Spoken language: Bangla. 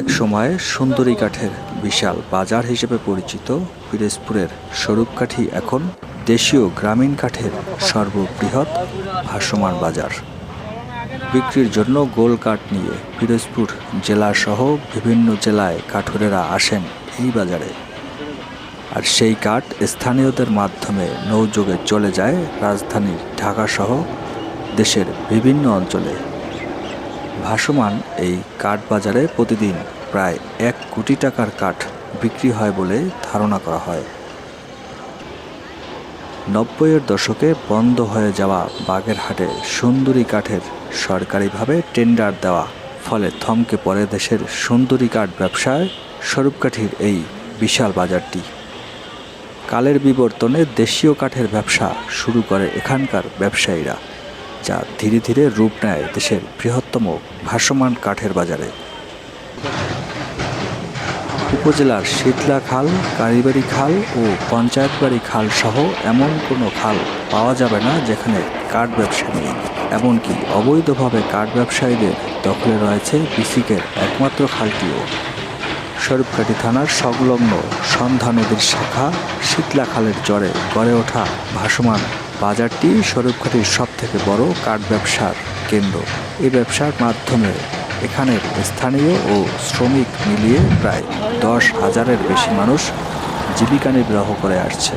এক সময় সুন্দরী কাঠের বিশাল বাজার হিসেবে পরিচিত পিরোজপুরের স্বরূপকাঠি এখন দেশীয় গ্রামীণ কাঠের সর্ববৃহৎ ভাসমান বাজার। বিক্রির জন্য গোল কাঠ নিয়ে পিরোজপুর জেলাসহ বিভিন্ন জেলায় কাঠুরেরা আসেন এই বাজারে। আর সেই কাঠ স্থানীয়দের মাধ্যমে নৌযোগে চলে যায় রাজধানীর ঢাকাসহ দেশের বিভিন্ন অঞ্চলে। ভাসমান এই কাঠ বাজারে প্রতিদিন প্রায় এক কোটি টাকার কাঠ বিক্রি হয় বলে ধারণা করা হয়। নব্বইয়ের দশকে বন্ধ হয়ে যাওয়া বাগেরহাটে সুন্দরী কাঠের সরকারিভাবে টেন্ডার দেওয়া, ফলে থমকে পড়ে দেশের সুন্দরী কাঠ ব্যবসায় স্বরূপকাঠির এই বিশাল বাজারটি। কালের বিবর্তনে দেশীয় কাঠের ব্যবসা শুরু করে এখানকার ব্যবসায়ীরা। যা ধীরে ধীরে রূপ নেয় দেশের বৃহত্তম ভাসমান কাঠের বাজারে। উপজেলার শীতলা খাল কারিবাড়ি খাল ও পঞ্চায়েতবাড়ি খাল সহ এমন কোনো খাল পাওয়া যাবে না যেখানে কাঠ ব্যবসা নেই। এমনকি অবৈধভাবে কাঠ ব্যবসায়ীদের দখলে রয়েছে বিসিকের একমাত্র খালটিও। স্বরূপকাঠি থানার সংলগ্ন সন্ধ্যা নদীর শাখা শীতলা খালের জরে গড়ে ওঠা ভাসমান বাজারটি স্বরূপকাঠির সব থেকে বড় কাঠ ব্যবসার কেন্দ্র। এই ব্যবসার মাধ্যমে এখানের স্থানীয় ও শ্রমিক মিলিয়ে প্রায় দশ হাজারের বেশি মানুষ জীবিকা নির্বাহ করে আসছে।